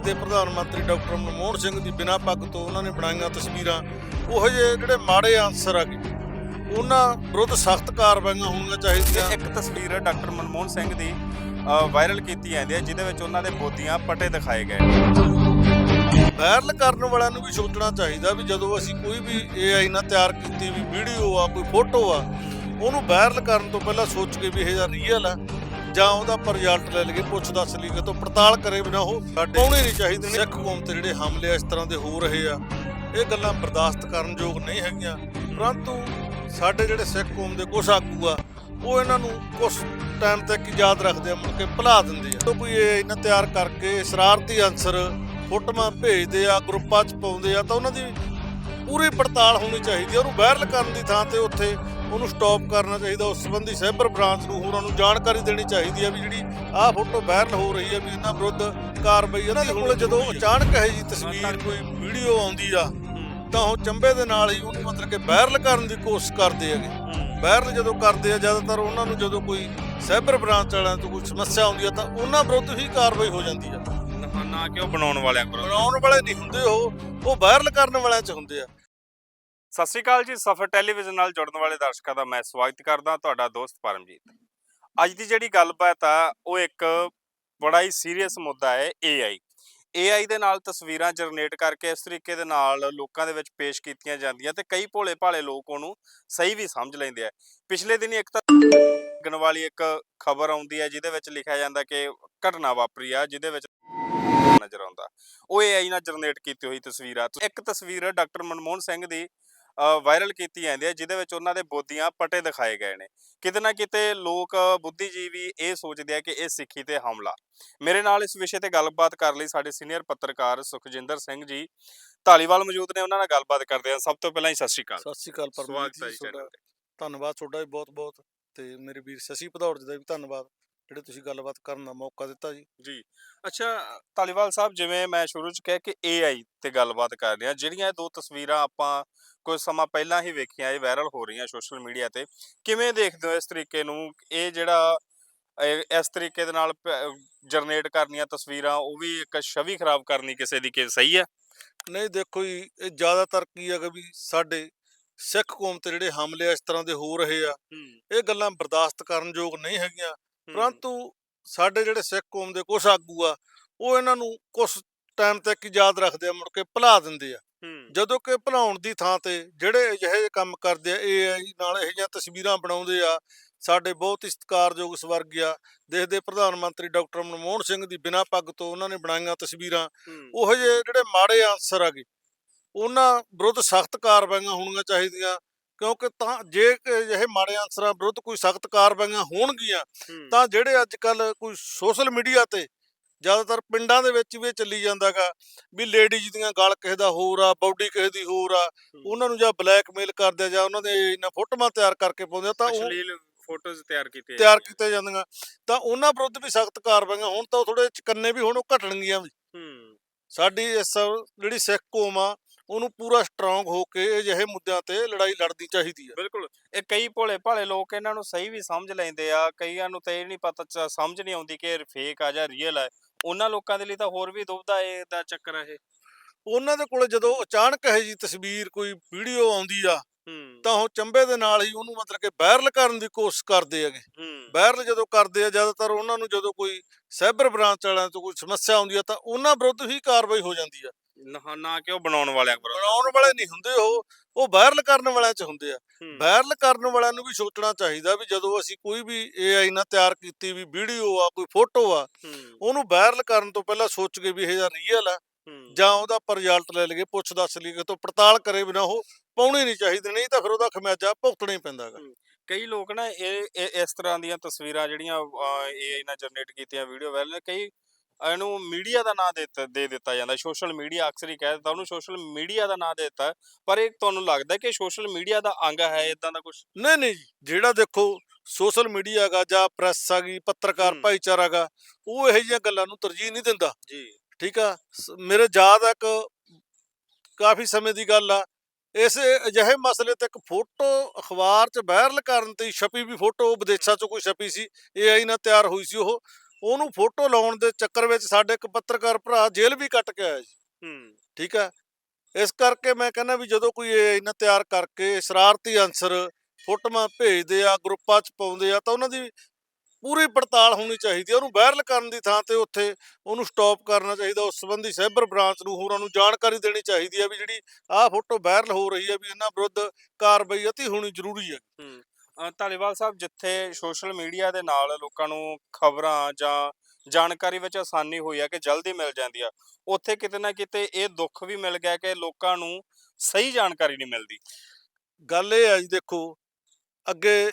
ਤੇ ਪ੍ਰਧਾਨ ਮੰਤਰੀ ਡਾਕਟਰ ਮਨਮੋਹਨ ਸਿੰਘ ਦੀ ਬਿਨਾਂ ਪੱਗ ਤੋਂ ਉਹਨਾਂ ਨੇ ਬਣਾਈਆਂ ਤਸਵੀਰਾਂ ਉਹ ਜਿਹੇ ਜਿਹੜੇ ਮਾੜੇ ਆਨਸਰ ਆ ਗਏ। ਉਹਨਾਂ ਵਿਰੁੱਧ ਸਖਤ ਕਾਰਵਾਈਆਂ ਹੋਣੀਆਂ ਚਾਹੀਦੀਆਂ। ਇੱਕ ਤਸਵੀਰ ਡਾਕਟਰ ਮਨਮੋਹਨ ਸਿੰਘ ਦੀ ਵਾਇਰਲ ਕੀਤੀ ਜਾਂਦੀ ਹੈ ਜਿਹਦੇ ਵਿੱਚ ਉਹਨਾਂ ਦੇ ਬੋਦੀਆਂ ਪੱਟੇ ਦਿਖਾਏ ਗਏ ਵਾਇਰਲ ਕਰਨ ਵਾਲਿਆਂ ਨੂੰ ਵੀ ਸੋਚਣਾ ਚਾਹੀਦਾ ਵੀ ਜਦੋਂ ਅਸੀਂ ਕੋਈ ਵੀ AI ਨਾਲ ਤਿਆਰ ਕੀਤੀ ਵੀ ਵੀਡੀਓ ਆ ਕੋਈ ਫੋਟੋ ਆ ਉਹਨੂੰ ਵਾਇਰਲ ਕਰਨ ਤੋਂ ਪਹਿਲਾਂ ਸੋਚ ਕੇ ਵੀ ਇਹ ਜਾਂ ਰੀਅਲ ਆ। ਜਾਂ ਉਹਦਾ ਪਰ ਰਿਜ਼ਲਟ ਲੈ ਲਈਏ ਪੁੱਛ ਦੱਸ ਲਈਏ ਤੋਂ ਪੜਤਾਲ ਕਰੇ ਬਿਨਾ ਉਹ ਸਾਡੇ ਹੋਣੇ ਨਹੀਂ ਚਾਹੀਦੇ ਨੇ। ਸਿੱਖ ਕੌਮ ਤੇ ਜਿਹੜੇ ਹਮਲੇ ਇਸ ਤਰ੍ਹਾਂ ਦੇ ਹੋ ਰਹੇ ਆ ਇਹ ਗੱਲਾਂ ਬਰਦਾਸ਼ਤ ਕਰਨ ਯੋਗ ਨਹੀਂ ਹੈਗੀਆਂ। ਪਰੰਤੂ ਸਾਡੇ ਜਿਹੜੇ ਸਿੱਖ ਕੌਮ ਦੇ ਕੁਝ ਆਗੂ ਆ ਉਹ ਇਹਨਾਂ ਨੂੰ ਕੁਝ ਟਾਈਮ ਤੱਕ ਯਾਦ ਰੱਖਦੇ ਆ ਮੁੜ ਕੇ ਭੁਲਾ ਦਿੰਦੇ ਆ। ਤੋਂ ਕੋਈ ਇਹ ਇਹਨਾਂ ਤਿਆਰ ਕਰਕੇ ਸ਼ਰਾਰਤੀ ਅਨਸਰ ਫੋਟੋਆਂ ਭੇਜਦੇ ਆ ਗਰੁੱਪਾਂ 'ਚ ਪਾਉਂਦੇ ਆ ਤਾਂ ਉਹਨਾਂ ਦੀ ਪੂਰੀ ਪੜਤਾਲ ਹੋਣੀ ਚਾਹੀਦੀ ਹੈ ਉਹਨੂੰ ਵਾਇਰਲ ਕਰਨ ਦੀ ਥਾਂ ਤੇ ਉੱਥੇ ਉਹਨੂੰ ਸਟਾਪ ਕਰਨਾ ਚਾਹੀਦਾ ਉਸ ਸੰਬੰਧੀ ਸਾਈਬਰ ਬ੍ਰਾਂਚ ਨੂੰ ਹੋਰਾਂ ਨੂੰ ਜਾਣਕਾਰੀ ਦੇਣੀ ਚਾਹੀਦੀ ਹੈ ਵੀ ਜਿਹੜੀ ਆਹ ਫੋਟੋ ਵਾਇਰਲ ਹੋ ਰਹੀ ਹੈ ਵੀ ਇਹਨਾਂ ਵਿਰੁੱਧ ਕਾਰਵਾਈ ਇਹਨਾਂ ਦੇ ਕੋਲ ਜਦੋਂ ਅਚਾਨਕ ਇਹ ਜੀ ਤਸਵੀਰ ਕੋਈ ਵੀਡੀਓ ਆਉਂਦੀ ਆ ਤਾਂ ਉਹ ਚੰਬੇ ਦੇ ਨਾਲ ਹੀ ਉਹਨੂੰ ਮਤਲਬ ਕਿ ਵਾਇਰਲ ਕਰਨ ਦੀ ਕੋਸ਼ਿਸ਼ ਕਰਦੇ ਹੈਗੇ। ਵਾਇਰਲ ਜਦੋਂ ਕਰਦੇ ਆ ਜ਼ਿਆਦਾਤਰ ਉਹਨਾਂ ਨੂੰ ਜਦੋਂ ਕੋਈ ਸਾਈਬਰ ਬ੍ਰਾਂਚ ਵਾਲਿਆਂ ਤੋਂ ਕੋਈ ਸਮੱਸਿਆ ਆਉਂਦੀ ਆ ਤਾਂ ਉਹਨਾਂ ਵਿਰੁੱਧ ਹੀ ਕਾਰਵਾਈ ਹੋ ਜਾਂਦੀ ਆ। ਨਾ- ਨਾ ਕਿ ਉਹ ਬਣਾਉਣ ਵਾਲਿਆਂ ਕੋਲ? ਬਣਾਉਣ ਵਾਲੇ ਨਹੀਂ ਹੁੰਦੇ ਉਹ ਉਹ ਵਾਇਰਲ ਕਰਨ ਵਾਲਿਆਂ 'ਚ ਹੁੰਦੇ ਆ। ਸਤਿ ਸ਼੍ਰੀ ਅਕਾਲ ਜੀ, ਸਫਰ ਟੈਲੀਵਿਜ਼ਨ ਨਾਲ ਜੁੜਨ ਵਾਲੇ ਦਰਸ਼ਕਾਂ ਦਾ ਮੈਂ ਸਵਾਗਤ ਕਰਦਾ ਤੁਹਾਡਾ ਦੋਸਤ ਪਰਮਜੀਤ। ਅੱਜ ਦੀ ਜਿਹੜੀ ਗੱਲਬਾਤ ਆ, ਉਹ ਇੱਕ ਬੜਾ ਹੀ ਸੀਰੀਅਸ ਮੁੱਦਾ ਹੈ AI AI ਦੇ ਨਾਲ ਤਸਵੀਰਾਂ ਜਨਰੇਟ ਕਰਕੇ ਇਸ ਤਰੀਕੇ ਦੇ ਨਾਲ ਲੋਕਾਂ ਦੇ ਵਿੱਚ ਪੇਸ਼ ਕੀਤੀਆਂ ਜਾਂਦੀਆਂ ਤੇ ਕਈ ਭੋਲੇ ਭਾਲੇ ਲੋਕ ਉਹਨੂੰ ਸਹੀ ਵੀ ਸਮਝ ਲੈਂਦੇ ਆ। ਪਿਛਲੇ ਦਿਨੀ ਇੱਕ ਤਾਂ ਲੱਗਣ ਵਾਲੀ ਇੱਕ ਖਬਰ ਆਉਂਦੀ ਹੈ, ਜਿਹਦੇ ਵਿੱਚ ਲਿਖਿਆ ਜਾਂਦਾ ਕਿ ਘਟਨਾ ਵਾਪਰੀ ਆ, ਜਿਹਦੇ ਵਿੱਚ ਨਜ਼ਰ ਆਉਂਦਾ। ਉਹ AI ਨਾਲ ਜਨਰੇਟ ਕੀਤੀ ਹੋਈ ਤਸਵੀਰ ਆ। ਇੱਕ ਤਸਵੀਰ ਡਾਕਟਰ ਮਨਮੋਹਨ ਸਿੰਘ ਦੀ ਵਾਇਰਲ ਕੀਤੀ ਜਾਂਦੀ ਹੈ ਜਿਹਦੇ ਵਿੱਚ ਉਹਨਾਂ ਦੇ ਬੋਦੀਆਂ ਪਟੇ ਦਿਖਾਏ ਗਏ ਨੇ। ਕਿਤੇ ਨਾ ਕਿਤੇ ਲੋਕ ਬੁੱਧੀਜੀਵੀ ਇਹ ਸੋਚਦੇ ਆ ਕਿ ਇਹ ਸਿੱਖੀ ਤੇ ਹਮਲਾ। ਮੇਰੇ ਨਾਲ ਇਸ ਵਿਸ਼ੇ ਤੇ ਗੱਲਬਾਤ ਕਰਨ ਲਈ ਸਾਡੇ ਸੀਨੀਅਰ ਪੱਤਰਕਾਰ ਸੁਖਜਿੰਦਰ ਸਿੰਘ ਜੀ। ਢਾਲੀਵਾਲ ਮੌਜੂਦ ਨੇ ਉਹਨਾਂ ਨਾਲ ਗੱਲਬਾਤ ਕਰਦੇ ਆ ਸਭ ਤੋਂ ਪਹਿਲਾਂ ਹੀ ਸਤਿ ਸ਼੍ਰੀ ਅਕਾਲ। ਸਤਿ ਸ਼੍ਰੀ ਅਕਾਲ ਪਰਮਜੀਤ ਜੀ। ਧੰਨਵਾਦ ਤੁਹਾਡਾ ਵੀ ਬਹੁਤ ਬਹੁਤ ਤੇ ਮੇਰੇ ਵੀਰ ਸ਼ਸ਼ੀ ਭਦੌੜ ਜੀ ਦਾ ਵੀ ਧੰਨਵਾਦ। ਜਿਹੜੇ ਤੁਸੀਂ ਗੱਲਬਾਤ ਕਰਨ ਦਾ ਮੌਕਾ ਦਿੱਤਾ ਜੀ। ਜੀ। ਅੱਛਾ ਧਾਲੀਵਾਲ ਸਾਹਿਬ ਜਿਵੇਂ ਮੈਂ ਸ਼ੁਰੂ ਚ ਕਿਹਾ ਕਿ AI ਤੇ ਗੱਲਬਾਤ ਕਰ ਰਹੇ ਆ ਜਿਹੜੀਆਂ ਇਹ ਦੋ ਤਸਵੀਰਾਂ ਆਪਾਂ ਕੁਝ ਸਮਾਂ ਪਹਿਲਾਂ ਹੀ ਵੇਖੀਆਂ ਇਹ ਵਾਇਰਲ ਹੋ ਰਹੀਆਂ ਸੋਸ਼ਲ ਮੀਡੀਆ ਤੇ ਕਿਵੇਂ ਦੇਖਦੇ ਹੋ ਇਸ ਤਰੀਕੇ ਨੂੰ? ਇਹ ਜਿਹੜਾ ਇਸ ਤਰੀਕੇ ਦੇ ਨਾਲ ਜਨਰੇਟ ਕਰਨੀਆਂ ਤਸਵੀਰਾਂ ਉਹ ਵੀ ਇੱਕ ਛਵੀ ਖਰਾਬ ਕਰਨੀ ਕਿਸੇ ਦੀ ਕਿ ਸਹੀ ਹੈ? ਨਹੀਂ ਦੇਖੋ ਜੀ ਇਹ ਜ਼ਿਆਦਾਤਰ ਕੀ ਹੈਗਾ ਵੀ ਸਾਡੇ ਸਿੱਖ ਕੌਮ ਤੇ ਜਿਹੜੇ ਹਮਲੇ ਇਸ ਤਰ੍ਹਾਂ ਦੇ ਹੋ ਰਹੇ ਆ ਇਹ ਗੱਲਾਂ ਬਰਦਾਸ਼ਤ ਕਰਨ ਯੋਗ ਨਹੀਂ ਹੈਗੀਆਂ। ਪਰੰਤੂ ਸਾਡੇ ਜਿਹੜੇ ਸਿੱਖ ਕੌਮ ਦੇ ਕੁਝ ਆਗੂ ਆ ਉਹ ਇਹਨਾਂ ਨੂੰ ਕੁਝ ਟਾਈਮ ਤੱਕ ਯਾਦ ਰੱਖਦੇ ਆ ਮੁੜ ਕੇ ਭੁਲਾ ਦਿੰਦੇ ਆ। ਜਦੋਂ ਕਿ ਭੁਲਾਉਣ ਦੀ ਥਾਂ ਤੇ ਜਿਹੜੇ ਅਜਿਹੇ ਜਿਹੇ ਕੰਮ ਕਰਦੇ ਆ AI ਨਾਲ ਇਹੋ ਜਿਹੀਆਂ ਤਸਵੀਰਾਂ ਬਣਾਉਂਦੇ ਆ ਸਾਡੇ ਬਹੁਤ ਹੀ ਸਤਿਕਾਰਯੋਗ ਸਵਰਗਿਆ ਦੇਸ਼ ਦੇ ਪ੍ਰਧਾਨ ਮੰਤਰੀ ਡਾਕਟਰ ਮਨਮੋਹਨ ਸਿੰਘ ਦੀ ਬਿਨਾਂ ਪੱਗ ਤੋਂ ਉਹਨਾਂ ਨੇ ਬਣਾਈਆਂ ਤਸਵੀਰਾਂ ਉਹ ਜਿਹੇ ਜਿਹੜੇ ਮਾੜੇ ਆਨਸਰ ਆ ਗਏ ਉਹਨਾਂ ਵਿਰੁੱਧ ਸਖਤ ਕਾਰਵਾਈਆਂ ਹੋਣੀਆਂ ਚਾਹੀਦੀਆਂ ਕਿਉਂਕਿ ਤਾਂ ਜੇ ਅਜਿਹੇ ਮਾੜੇ ਆਨਸਰਾਂ ਵਿਰੁੱਧ ਕੋਈ ਸਖਤ ਕਾਰਵਾਈਆਂ ਹੋਣਗੀਆਂ ਤਾਂ ਜਿਹੜੇ ਅੱਜ ਕੱਲ ਕੋਈ ਸੋਸ਼ਲ ਮੀਡੀਆ ਤੇ ਜ਼ਿਆਦਾਤਰ ਪਿੰਡਾਂ ਦੇ ਵਿੱਚ ਵੀ ਇਹ ਚੱਲੀ ਜਾਂਦਾਗਾ ਵੀ ਲੇਡੀਜ਼ ਦੀਆਂ ਗਲ ਕਿਸੇ ਦਾ ਹੋਰ ਆ ਬਾਡੀ ਕਿਸੇ ਦੀ ਹੋਰ ਆ ਉਹਨਾਂ ਨੂੰ ਜਾਂ ਬਲੈਕਮੇਲ ਕਰਦੇ ਜਾਂ ਉਹਨਾਂ ਦੇ ਇਹਨਾਂ ਫੋਟੋਆਂ ਤਿਆਰ ਕਰਕੇ ਪਾਉਂਦੇ ਤਾਂ ਉਹ ਅਸ਼ਲੀਲ ਫੋਟੋਜ਼ ਤਿਆਰ ਕੀਤੇ ਤਿਆਰ ਕੀਤੇ ਜਾਂਦੀਆਂ। ਤਾਂ ਉਹਨਾਂ ਵਿਰੁੱਧ ਵੀ ਸਖਤ ਕਾਰਵਾਈਆਂ ਹੋਣ ਤਾਂ ਉਹ ਥੋੜੇ ਚਕੰਨੇ ਵੀ ਹੁਣ ਉਹ ਘਟਣਗੀਆਂ ਵੀ। ਹੂੰ। ਸਾਡੀ ਇਸ ਜਿਹੜੀ ਸਿੱਖ ਕੌਮ ਆ ਉਹਨੂੰ ਪੂਰਾ ਸਟਰੋਂਗ ਹੋ ਕੇ ਅਜਿਹੇ ਮੁੱਦਿਆਂ ਤੇ ਲੜਾਈ ਲੜਨੀ ਚਾਹੀਦੀ ਆ ਬਿਲਕੁਲ। ਇਹ ਕਈ ਭੋਲੇ ਭਾਲੇ ਲੋਕ ਇਹਨਾਂ ਨੂੰ ਸਹੀ ਵੀ ਸਮਝ ਲੈਂਦੇ ਆ ਕਈਆਂ ਨੂੰ ਤਾਂ ਇਹ ਨਹੀਂ ਪਤਾ ਸਮਝ ਨਹੀਂ ਆਉਂਦੀ ਕਿ ਇਹ ਫੇਕ ਆ ਜਾਂ ਰੀਅਲ ਹੈ ਉਹਨਾਂ ਲੋਕਾਂ ਦੇ ਲਈ ਤਾਂ ਹੋਰ ਵੀ ਦੁਬਦਾ ਇਹ ਦਾ ਚੱਕਰ ਆ ਇਹ। ਉਹਨਾਂ ਦੇ ਕੋਲ ਜਦੋਂ ਅਚਾਨਕ ਇਹ ਜੀ ਤਸਵੀਰ ਕੋਈ ਵੀਡੀਓ ਆਉਂਦੀ ਆ ਹੂੰ। ਤਾਂ ਉਹ ਚੰਬੇ ਦੇ ਨਾਲ ਹੀ ਉਹਨੂੰ ਮਤਲਬ ਕਿ ਵਾਇਰਲ ਕਰਨ ਦੀ ਕੋਸ਼ਿਸ਼ ਕਰਦੇ ਹੈਗੇ। ਹੂੰ। ਵਾਇਰਲ ਜਦੋਂ ਕਰਦੇ ਆ ਜ਼ਿਆਦਾਤਰ ਉਹਨਾਂ ਨੂੰ ਜਦੋਂ ਕੋਈ ਸਾਈਬਰ ਬ੍ਰਾਂਚ ਵਾਲਿਆਂ ਤੋਂ ਕੋਈ ਸਮੱਸਿਆ ਆਉਂਦੀ ਆ ਤਾਂ ਉਹਨਾਂ ਵਿਰੁੱਧ ਹੀ ਕਾਰਵਾਈ ਹੋ ਜਾਂਦੀ ਆ। ਨਾ ਨਾ ਕਿ ਉਹ ਬਣਾਉਣ ਵਾਲਿਆਂ ਬਣਾਉਣ ਵਾਲੇ ਨਹੀਂ ਹੁੰਦੇ ਉਹ ਉਹ ਵਾਇਰਲ ਕਰਨ ਵਾਲਿਆਂ 'ਚ ਹੁੰਦੇ ਆ। ਵਾਇਰਲ ਕਰਨ ਵਾਲਿਆਂ ਨੂੰ ਵੀ ਸੋਚਣਾ ਚਾਹੀਦਾ ਵੀ ਜਦੋਂ ਅਸੀਂ ਕੋਈ ਵੀ AI ਨਾਲ ਤਿਆਰ ਕੀਤੀ ਵੀ ਵੀਡੀਓ ਆ ਕੋਈ ਫੋਟੋ ਆ ਉਹਨੂੰ ਵਾਇਰਲ ਕਰਨ ਤੋਂ ਪਹਿਲਾਂ ਸੋਚ ਕੇ ਵੀ ਇਹ ਜਾਂ ਰੀਅਲ ਆ ਜਾਂ ਉਹਦਾ ਰਿਜ਼ਲਟ ਲੈ ਲਈਏ ਪੁੱਛ ਦੱਸ ਲਈਏ ਤੋਂ ਪੜਤਾਲ ਕਰੇ ਬਿਨਾ ਉਹ ਪਾਉਣੀ ਨਹੀਂ ਚਾਹੀਦੀ ਨਹੀਂ ਤਾਂ ਫਿਰ ਉਹਦਾ ਖਮਿਆਜਾ ਭੁਗਤਣਾ ਹੀ ਪੈਂਦਾਗਾ ਕਈ ਲੋਕ ਨਾ ਇਹ ਇਸ ਤਰ੍ਹਾਂ ਦੀਆਂ ਤਸਵੀਰਾਂ ਜਿਹੜੀਆਂ ਇਹ ਨਾਲ ਜਨਰੇਟ ਕੀਤੀਆਂ ਵੀਡੀਓ ਵਾਇਰਲ ਕਈ ਇਹਨੂੰ ਮੀਡੀਆ ਦਾ ਨਾਂ ਦੇ ਦਿੱਤਾ- ਦੇ ਦਿੱਤਾ ਜਾਂਦਾ। ਸੋਸ਼ਲ ਮੀਡੀਆ ਅਕਸਰ ਹੀ ਕਹਿ ਦਿੱਤਾ ਉਹਨੂੰ ਸੋਸ਼ਲ ਮੀਡੀਆ ਦਾ ਨਾਂ ਦੇ ਦਿੱਤਾ। ਪਰ ਇਹ ਤੁਹਾਨੂੰ ਲੱਗਦਾ ਕਿ ਸੋਸ਼ਲ ਮੀਡੀਆ ਦਾ ਅੰਗ ਹੈ ਇਦਾਂ ਦਾ ਕੁਝ ਨਹੀਂ ਨਹੀਂ ਜੀ, ਜਿਹੜਾ ਦੇਖੋ ਸੋਸ਼ਲ ਮੀਡੀਆ ਹੈਗਾ ਜਾਂ ਪ੍ਰੈਸ ਹੈਗੀ ਪੱਤਰਕਾਰ ਹੂੰ। ਭਾਈਚਾਰਾ ਹੈਗਾ ਉਹ ਇਹੋ ਜਿਹੀਆਂ ਗੱਲਾਂ ਨੂੰ ਤਰਜੀਹ ਨਹੀਂ ਦਿੰਦਾ। ਜੀ। ਠੀਕ ਆ? ਸ- ਮੇਰੇ ਯਾਦ ਆ ਇੱਕ ਕਾਫੀ ਸਮੇਂ ਦੀ ਗੱਲ ਆ। ਇਸ ਅਜਿਹੇ ਮਸਲੇ ਤੇ ਇੱਕ ਫੋਟੋ ਅਖਬਾਰ 'ਚ ਵਾਇਰਲ ਕਰਨ ਤੇ ਛਪੀ ਵੀ ਫੋਟੋ ਵਿਦੇਸ਼ਾਂ 'ਚੋਂ ਕੋਈ ਛਪੀ ਸੀ AI ਨਾਲ ਤਿਆਰ ਹੋਈ ਸੀ ਉਹ। ਉਹਨੂੰ ਫੋਟੋ ਲਾਉਣ ਦੇ ਚੱਕਰ ਵਿੱਚ ਸਾਡੇ ਇੱਕ ਪੱਤਰਕਾਰ ਭਰਾ ਜੇਲ੍ਹ ਵੀ ਕੱਟ ਕੇ ਆਇਆ ਜੀ। ਹੂੰ। ਠੀਕ ਹੈ? ਇਸ ਕਰਕੇ ਮੈਂ ਕਹਿੰਦਾ ਵੀ ਜਦੋਂ ਕੋਈ ਇਹ ਇਹਨਾਂ ਤਿਆਰ ਕਰਕੇ ਸ਼ਰਾਰਤੀ ਅਨਸਰ ਫੋਟੋਆਂ ਭੇਜਦੇ ਆ ਗਰੁੱਪਾਂ 'ਚ ਪਾਉਂਦੇ ਆ ਤਾਂ ਉਹਨਾਂ ਦੀ ਪੂਰੀ ਪੜਤਾਲ ਹੋਣੀ ਚਾਹੀਦੀ ਹੈ ਉਹਨੂੰ ਵਾਇਰਲ ਕਰਨ ਦੀ ਥਾਂ ਤੇ ਉੱਥੇ ਉਹਨੂੰ ਸਟਾਪ ਕਰਨਾ ਚਾਹੀਦਾ। ਉਸ ਸੰਬੰਧੀ ਸਾਈਬਰ ਬ੍ਰਾਂਚ ਨੂੰ ਹੋਰਾਂ ਨੂੰ ਜਾਣਕਾਰੀ ਦੇਣੀ ਚਾਹੀਦੀ ਹੈ ਵੀ ਜਿਹੜੀ ਆਹ ਫੋਟੋ ਵਾਇਰਲ ਹੋ ਰਹੀ ਹੈ ਵੀ ਇਹਨਾਂ ਵਿਰੁੱਧ ਕਾਰਵਾਈ ਅਤੀ ਹੋਣੀ ਜ਼ਰੂਰੀ ਹੂੰ। ਅ, ਧਾਲੀਵਾਲ ਸਾਹਿਬ ਜਿੱਥੇ ਸੋਸ਼ਲ ਮੀਡੀਆ ਦੇ ਨਾਲ ਲੋਕਾਂ ਨੂੰ ਖਬਰਾਂ ਜਾਂ ਜਾਣਕਾਰੀ ਵਿੱਚ ਆਸਾਨੀ ਹੋਈ ਆ ਕਿ ਜਲਦੀ ਮਿਲ ਜਾਂਦੀ ਆ ਉੱਥੇ ਕਿਤੇ ਨਾ ਕਿਤੇ ਇਹ ਦੁੱਖ ਵੀ ਮਿਲ ਗਿਆ ਕਿ ਲੋਕਾਂ ਨੂੰ ਸਹੀ ਜਾਣਕਾਰੀ ਨਹੀਂ ਮਿਲਦੀ। ਗੱਲ ਇਹ ਹੈ ਜੀ ਦੇਖੋ ਅੱਗੇ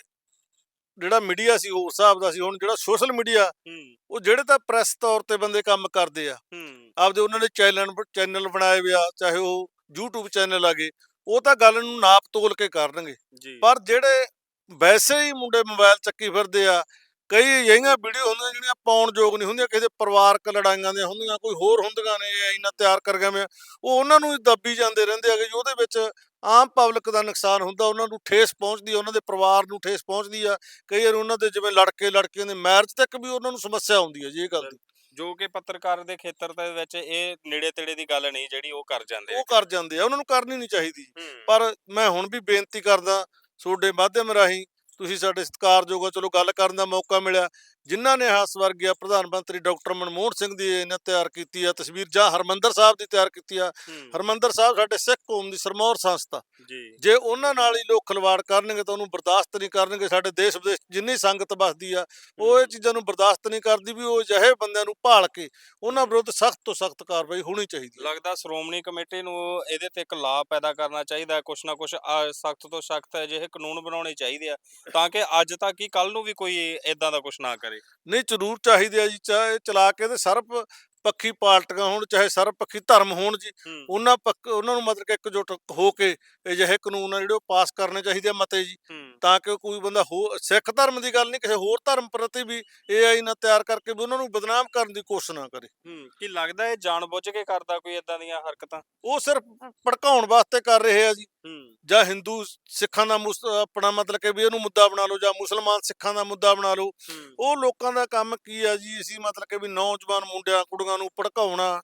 ਜਿਹੜਾ ਮੀਡੀਆ ਸੀ ਹੋਰ ਹਿਸਾਬ ਦਾ ਸੀ ਹੁਣ ਜਿਹੜਾ ਸੋਸ਼ਲ ਮੀਡੀਆ ਹੂੰ। ਉਹ ਜਿਹੜੇ ਤਾਂ ਪ੍ਰੈਸ ਤੌਰ ਤੇ ਬੰਦੇ ਕੰਮ ਕਰਦੇ ਆ ਹੂੰ। ਆਪਦੇ ਉਹਨਾਂ ਨੇ ਚੈਨਲ ਚੈਨਲ ਬਣਾਏ ਹੋਏ ਆ ਚਾਹੇ ਉਹ YouTube ਚੈਨਲ ਆਗੇ ਉਹ ਤਾਂ ਗੱਲ ਨੂੰ ਨਾਪ ਤੋਲ ਕੇ ਕਰਨਗੇ। ਜੀ। ਪਰ ਜਿਹੜੇ ਵੈਸੇ ਹੀ ਮੁੰਡੇ ਮੋਬਾਈਲ ਚੱਕੀ ਫਿਰਦੇ ਆ। ਕਈ ਅਜਿਹੀਆਂ ਵੀਡੀਓ ਹੁੰਦੀਆਂ ਜਿਹੜੀਆਂ ਪਾਉਣ ਯੋਗ ਨਹੀਂ ਹੁੰਦੀਆਂ ਕਿਸੇ ਦੇ ਪਰਿਵਾਰਕ ਲੜਾਈਆਂ ਦੀਆਂ ਹੁੰਦੀਆਂ ਕੋਈ ਹੋਰ ਹੁੰਦੀਆਂ ਨੇ ਇੰਨਾ ਤਿਆਰ ਕਰ ਗਏ ਮੈਂ ਉਹ ਉਹਨਾਂ ਨੂੰ ਹੀ ਦੱਬੀ ਜਾਂਦੇ ਰਹਿੰਦੇ ਹੈਗੇ ਜੀ ਉਹਦੇ ਵਿੱਚ ਆਮ ਪਬਲਿਕ ਦਾ ਨੁਕਸਾਨ ਹੁੰਦਾ ਉਹਨਾਂ ਨੂੰ ਠੇਸ ਪਹੁੰਚਦੀ ਆ ਉਹਨਾਂ ਦੇ ਪਰਿਵਾਰ ਨੂੰ ਠੇਸ ਪਹੁੰਚਦੀ ਆ। ਕਈ ਵਾਰ ਉਹਨਾਂ ਦੇ ਜਿਵੇਂ ਲੜਕੇ ਲੜਕੀਆਂ ਦੇ ਮੈਰਿਜ ਤੱਕ ਵੀ ਉਹਨਾਂ ਨੂੰ ਸਮੱਸਿਆ ਆਉਂਦੀ ਹੈ ਜੀ ਇਹ ਗੱਲ ਦੀ। ਜੋ ਕਿ ਪੱਤਰਕਾਰ ਦੇ ਖੇਤਰ ਦੇ ਵਿੱਚ ਇਹ ਨੇੜੇ ਤੇੜੇ ਦੀ ਗੱਲ ਨਹੀਂ ਜਿਹੜੀ ਉਹ ਕਰ ਜਾਂਦੇ ਉਹ ਕਰ ਜਾਂਦੇ ਆ ਉਹਨਾਂ ਨੂੰ ਕਰਨੀ ਨਹੀਂ ਚਾਹੀਦੀ। ਪਰ ਮੈਂ ਹੁਣ ਵੀ ਬੇਨਤੀ ਕਰਦਾ ਤੁਹਾਡੇ ਮਾਧਿਅਮ ਰਾਹੀਂ ਤੁਸੀਂ ਸਾਡੇ ਸਤਿਕਾਰਯੋਗ ਆ। ਚਲੋ ਗੱਲ ਕਰਨ ਦਾ ਮੌਕਾ ਮਿਲਿਆ। ਜਿਨ੍ਹਾਂ ਨੇ ਆਹ ਸਵਰਗੀਆ ਪ੍ਰਧਾਨ ਮੰਤਰੀ ਡਾਕਟਰ ਮਨਮੋਹਨ ਸਿੰਘ ਦੀ ਇਹਨੇ ਤਿਆਰ ਕੀਤੀ ਆ ਤਸਵੀਰ ਜਾਂ ਹਰਮੰਦਰ ਸਾਹਿਬ ਦੀ ਤਿਆਰ ਕੀਤੀ ਆ। ਹਰਮੰਦਰ ਸਾਹਿਬ ਸਾਡੇ ਸਿੱਖ ਕੌਮ ਦੀ ਸਰਮੌਰ ਸੰਸਥਾ। ਜੀ। ਉਹਨਾਂ ਨਾਲ ਹੀ ਲੋਕ ਖਿਲਵਾੜ ਕਰਨਗੇ ਤਾਂ ਉਹਨੂੰ ਬਰਦਾਸ਼ਤ ਨਹੀਂ ਕਰਨਗੇ। ਸਾਡੇ ਦੇਸ਼ ਵਿਦੇਸ਼ ਜਿੰਨੀ ਸੰਗਤ ਵੱਸਦੀ ਆ ਉਹ ਇਹ ਚੀਜ਼ਾਂ ਨੂੰ ਬਰਦਾਸ਼ਤ ਨਹੀਂ ਕਰਦੀ ਵੀ ਉਹ ਅਜਿਹੇ ਬੰਦਿਆਂ ਨੂੰ ਭਾਲ ਕੇ ਉਹਨਾਂ ਵਿਰੁੱਧ ਸਖਤ ਤੋਂ ਸਖਤ ਕਾਰਵਾਈ ਹੋਣੀ ਚਾਹੀਦੀ ਲੱਗਦਾ ਸ਼੍ਰੋਮਣੀ ਕਮੇਟੀ ਨੂੰ ਇਹਦੇ ਤੇ ਇੱਕ ਲਾਅ ਪੈਦਾ ਕਰਨਾ ਚਾਹੀਦਾ ਹੈ ਕੁਛ ਨਾ ਕੁਛ ਸਖਤ ਤੋਂ ਸਖਤ ਅਜਿਹੇ ਕਾਨੂੰਨ ਬਣਾਉਣੇ ਚਾਹੀਦੇ ਆ। ਤਾਂ ਕਿ ਅੱਜ ਤੱਕ ਹੀ ਕੱਲ ਨੂੰ ਵੀ ਕੋਈ ਇਦਾਂ ਦਾ ਕੁਛ ਨਾ ਕਰੇ। ਨਹੀਂ। ਜ਼ਰੂਰ ਚਾਹੀਦੇ ਆ ਜੀ ਚਾਹੇ ਚਲਾ ਕੇ ਤੇ ਸਰਬ ਪੱਖੀ ਪਾਰਟੀਆਂ ਹੋਣ ਚਾਹੇ ਸਰਬ ਪੱਖੀ ਧਰਮ ਹੋਣ ਜੀ ਉਹਨਾਂ ਪੱਕ ਉਹਨਾਂ ਨੂੰ ਮਤਲਬ ਕਿ ਇਕਜੁੱਟ ਹੋ ਕੇ ਅਜਿਹੇ ਕਾਨੂੰਨ ਆ ਜਿਹੜੇ ਉਹ ਪਾਸ ਕਰਨੇ ਚਾਹੀਦੇ ਆ ਮਤੇ ਜੀ। ਤਾਂ ਕਿ ਕੋਈ ਬੰਦਾ ਹੋ ਸਿੱਖ ਧਰਮ ਦੀ ਗੱਲ ਨਹੀਂ ਕਿਸੇ ਹੋਰ ਧਰਮ ਪ੍ਰਤੀ ਵੀ ਏਆਈ ਨਾਲ ਤਿਆਰ ਕਰਕੇ ਵੀ ਉਹਨਾਂ ਨੂੰ ਬਦਨਾਮ ਕਰਨ ਦੀ ਕੋਸ਼ਿਸ਼ ਨਾ ਕਰੇ। ਹੂੰ ਕੀ ਲੱਗਦਾ ਇਹ ਜਾਣਬੁੱਝ ਕੇ ਕਰਦਾ ਕੋਈ ਇਦਾਂ ਦੀਆਂ ਹਰਕਤਾਂ? ਉਹ ਸਿਰਫ ਭੜਕਾਉਣ ਵਾਸਤੇ ਕਰ ਰਹੇ ਆ ਜੀ। ਹੂੰ। ਜਾਂ ਹਿੰਦੂ ਸਿੱਖਾਂ ਦਾ ਆਪਣਾ ਮਤਲਬ ਕਿ ਵੀ ਇਹਨੂੰ ਮੁੱਦਾ ਬਣਾ ਲਓ ਜਾਂ ਮੁਸਲਮਾਨ ਸਿੱਖਾਂ ਦਾ ਮੁੱਦਾ ਬਣਾ ਲਓ। ਉਹ ਲੋਕਾਂ ਦਾ ਕੰਮ ਕੀ ਆ ਜੀ? ਅਸੀਂ ਮਤਲਬ ਕਿ ਵੀ ਨੌਜਵਾਨ ਮੁੰਡਿਆਂ ਕੁੜੀਆਂ ਨੂੰ ਭੜਕਾਉਣਾ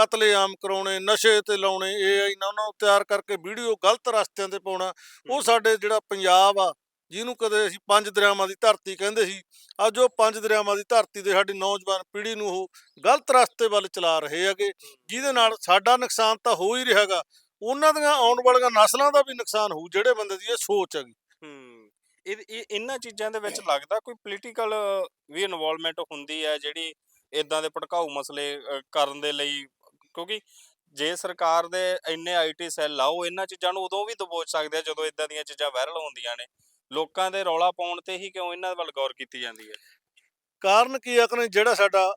ਕਤਲੇਆਮ ਕਰਾਉਣੇ ਨਸ਼ੇ ਤੇ ਲਾਉਣੇ ਇਹ ਇਹਨਾਂ ਉਹਨਾਂ ਨੂੰ ਤਿਆਰ ਕਰਕੇ ਵੀਡੀਓ ਗਲਤ ਰਸਤਿਆਂ ਤੇ ਪਾਉਣਾ ਉਹ ਸਾਡੇ ਜਿਹੜਾ ਪੰਜਾਬ ਆ ਜਿਹਨੂੰ ਕਦੇ ਅਸੀਂ ਪੰਜ ਦਰਿਆਵਾਂ ਦੀ ਧਰਤੀ ਕਹਿੰਦੇ ਸੀ ਅੱਜ ਉਹ ਪੰਜ ਦਰਿਆਵਾਂ ਦੀ ਧਰਤੀ ਤੇ ਸਾਡੀ ਨੌਜਵਾਨ ਪੀੜ੍ਹੀ ਨੂੰ ਉਹ ਗਲਤ ਰਸਤੇ ਵੱਲ ਚਲਾ ਰਹੇ ਹੈਗੇ ਜਿਹਦੇ ਨਾਲ ਸਾਡਾ ਨੁਕਸਾਨ ਤਾਂ ਹੋ ਹੀ ਰਿਹਾਗਾ ਉਹਨਾਂ ਦੀਆਂ ਆਉਣ ਵਾਲੀਆਂ ਨਸਲਾਂ ਦਾ ਵੀ ਨੁਕਸਾਨ ਹੋਊ ਜਿਹੜੇ ਬੰਦੇ ਦੀ ਇਹ ਸੋਚ ਹੈਗੀ। ਹੂੰ ਇਹ ਇਹ- ਇਹਨਾਂ ਚੀਜ਼ਾਂ ਦੇ ਵਿੱਚ ਲੱਗਦਾ ਕੋਈ ਪੋਲੀਟੀਕਲ ਵੀ ਇਨਵੋਲਵਮੈਂਟ ਹੁੰਦੀ ਹੈ ਜਿਹੜੀ ਇਦਾਂ ਦੇ ਭੜਕਾਊ ਮਸਲੇ ਕਰਨ ਦੇ ਲਈ ਕਿਉਂਕਿ ਜੇ ਸਰਕਾਰ ਦੇ ਇੰਨੇ ਆਈਟੀ ਸੈੱਲ ਲਾਓ ਇਹਨਾਂ ਚੀਜ਼ਾਂ ਨੂੰ ਉਦੋਂ ਵੀ ਦਬੋਚ ਸਕਦੇ ਆ ਜਦੋਂ ਇਦਾਂ ਦੀਆਂ ਚੀਜ਼ਾਂ ਵਾਇਰਲ ਹੁੰਦੀਆਂ ਨੇ। ਲੋਕਾਂ ਦੇ ਰੌਲਾ ਪਾਉਣ ਤੇ ਹੀ ਕਿਉਂ ਇਹਨਾਂ ਵੱਲ ਗੌਰ ਕੀਤੀ ਜਾਂਦੀ ਹੈ? ਕਾਰਨ ਕੀ ਆ ਕਿ ਜਿਹੜਾ ਸਾਡਾ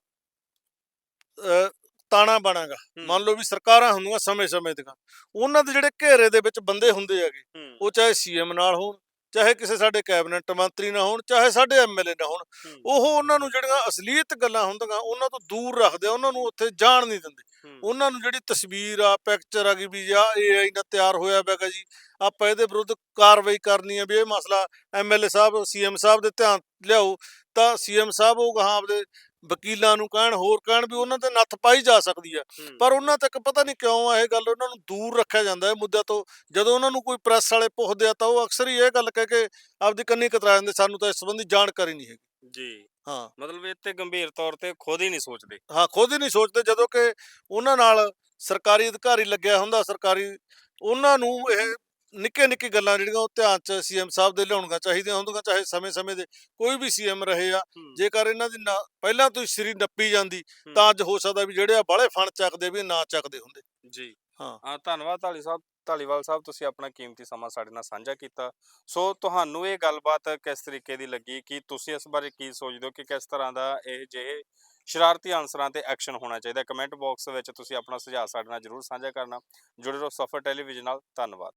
ਤਾਣਾ ਬਣਾਗਾ ਮੰਨ ਲਓ ਵੀ ਸਰਕਾਰਾਂ ਹੁੰਦੀਆਂ ਸਮੇਂ-ਸਮੇਂ ਦੀਆਂ ਉਹਨਾਂ ਦੇ ਜਿਹੜੇ ਘੇਰੇ ਦੇ ਵਿੱਚ ਬੰਦੇ ਹੁੰਦੇ ਹੈਗੇ ਉਹ ਚਾਹੇ ਸੀਐਮ ਨਾਲ ਹੋਣ ਚਾਹੇ ਕਿਸੇ ਸਾਡੇ ਕੈਬਨਿਟ ਮੰਤਰੀ ਨਾਲ ਹੋਣ ਚਾਹੇ ਸਾਡੇ ਐਮਐਲਏ ਨਾਲ ਹੋਣ ਉਹ ਉਹਨਾਂ ਨੂੰ ਜਿਹੜੀਆਂ ਅਸਲੀਅਤ ਗੱਲਾਂ ਹੁੰਦੀਆਂ ਉਹਨਾਂ ਤੋਂ ਦੂਰ ਰੱਖਦੇ ਆ ਉਹਨਾਂ ਨੂੰ ਉੱਥੇ ਜਾਣ ਨਹੀਂ ਦਿੰਦੇ। ਉਹਨਾਂ ਨੂੰ ਜਿਹੜੀ ਤਸਵੀਰ ਆ ਪਿਕਚਰ ਆ ਗਈ ਵੀ ਜਾਂ ਏਆਈ ਨਾਲ ਤਿਆਰ ਹੋਇਆ ਪਿਆਗਾ ਜੀ ਆਪਾਂ ਇਹਦੇ ਵਿਰੁੱਧ ਕਾਰਵਾਈ ਕਰਨੀ ਆ ਵੀ ਇਹ ਮਸਲਾ ਐਮਐਲਏ ਸਾਹਿਬ ਸੀਐਮ ਸਾਹਿਬ ਦੇ ਧਿਆਨ ਲਿਆਓ ਤਾਂ ਸੀਐਮ ਸਾਹਿਬ ਉਹ ਗਾਹਾਂ ਆਪਦੇ ਵਕੀਲਾਂ ਨੂੰ ਕਹਿਣ ਹੋਰ ਕਹਿਣ ਵੀ ਉਹਨਾਂ ਤੇ ਨੱਥ ਪਾਈ ਜਾ ਸਕਦੀ ਆ ਪਰ ਉਹਨਾਂ ਤੱਕ ਪਤਾ ਨਹੀਂ ਕਿਉਂ ਆ ਇਹ ਗੱਲ ਉਹਨਾਂ ਨੂੰ ਦੂਰ ਰੱਖਿਆ ਜਾਂਦਾ ਹੈ ਮੁੱਦਿਆਂ ਤੋਂ। ਜਦੋਂ ਉਹਨਾਂ ਨੂੰ ਕੋਈ ਪ੍ਰੈਸ ਵਾਲੇ ਪੁੱਛਦੇ ਆ ਤਾਂ ਉਹ ਅਕਸਰ ਹੀ ਇਹ ਗੱਲ ਕਹਿ ਕੇ ਆਪਦੀ ਕੰਨੀ ਕਤਰਾ ਜਾਂਦੇ ਸਾਨੂੰ ਤਾਂ ਇਸ ਸੰਬੰਧੀ ਜਾਣਕਾਰੀ ਨਹੀਂ ਹੈਗੀ। ਜੀ। ਹਾਂ। ਮਤਲਬ ਇਹ ਤੇ ਗੰਭੀਰ ਤੌਰ ਤੇ ਖੁਦ ਹੀ ਨਹੀਂ ਸੋਚਦੇ। ਹਾਂ ਖੁਦ ਹੀ ਨਹੀਂ ਸੋਚਦੇ ਜਦੋਂ ਕਿ ਉਹਨਾਂ ਨਾਲ ਸਰਕਾਰੀ ਅਧਿਕਾਰੀ ਲੱਗਿਆ ਹੁੰਦਾ ਸਰਕਾਰੀ ਉਹਨਾਂ ਨੂੰ ਇਹ ਨਿੱਕੇ ਨਿੱਕੇ ਗੱਲਾਂ ਜਿਹੜੀਆਂ ਉਹ ਧਿਆਨ ਚ ਸੀਐਮ ਸਾਹਿਬ ਦੇ ਲਿਆਉਣੀਆਂ ਚਾਹੀਦੀਆਂ ਹੁੰਦੀਆਂ ਚਾਹੇ ਸਮੇਂ-ਸਮੇਂ ਦੇ ਕੋਈ ਵੀ ਸੀਐਮ ਰਹੇ ਆ। ਜੇਕਰ ਇਹਨਾਂ ਦੀ ਪਹਿਲਾਂ ਤੋਂ ਸ੍ਰੀ ਨੱਪੀ ਜਾਂਦੀ ਤਾਂ ਅੱਜ ਹੋ ਸਕਦਾ ਵੀ ਜਿਹੜੇ ਆ ਬਾਹਲੇ ਫਣ ਚੱਕਦੇ ਵੀ ਨਾ ਚੱਕਦੇ ਹੁੰਦੇ। ਜੀ। ਹਾਂ। ਹਾਂ ਧੰਨਵਾਦ ਢਾਲੀ ਸਾਹਿਬ ਢਾਲੀਵਾਲ ਸਾਹਿਬ ਤੁਸੀਂ ਆਪਣਾ ਕੀਮਤੀ ਸਮਾਂ ਸਾਡੇ ਨਾਲ ਸਾਂਝਾ ਕੀਤਾ। ਸੋ ਤੁਹਾਨੂੰ ਇਹ ਗੱਲਬਾਤ ਕਿਸ ਤਰੀਕੇ ਦੀ ਲੱਗੀ? ਕਿ ਤੁਸੀਂ ਇਸ ਬਾਰੇ ਕੀ ਸੋਚਦੇ ਹੋ ਕਿ ਕਿਸ ਤਰ੍ਹਾਂ ਦਾ ਇਹ ਜਿਹੇ ਸ਼ਰਾਰਤੀ ਅਨਸਰਾਂ ਤੇ ਐਕਸ਼ਨ ਹੋਣਾ ਚਾਹੀਦਾ? ਕਮੈਂਟ ਬਾਕਸ ਵਿੱਚ ਤੁਸੀਂ ਆਪਣਾ ਸੁਝਾਅ ਸਾਡੇ ਨਾਲ ਜਰੂਰ ਸਾਂਝਾ ਕਰਨਾ। ਜੁੜੇ ਰਹੋ ਸਫਰ ਟੈਲੀਵਿਜ਼ਨ ਨਾਲ ਧੰਨਵਾਦ।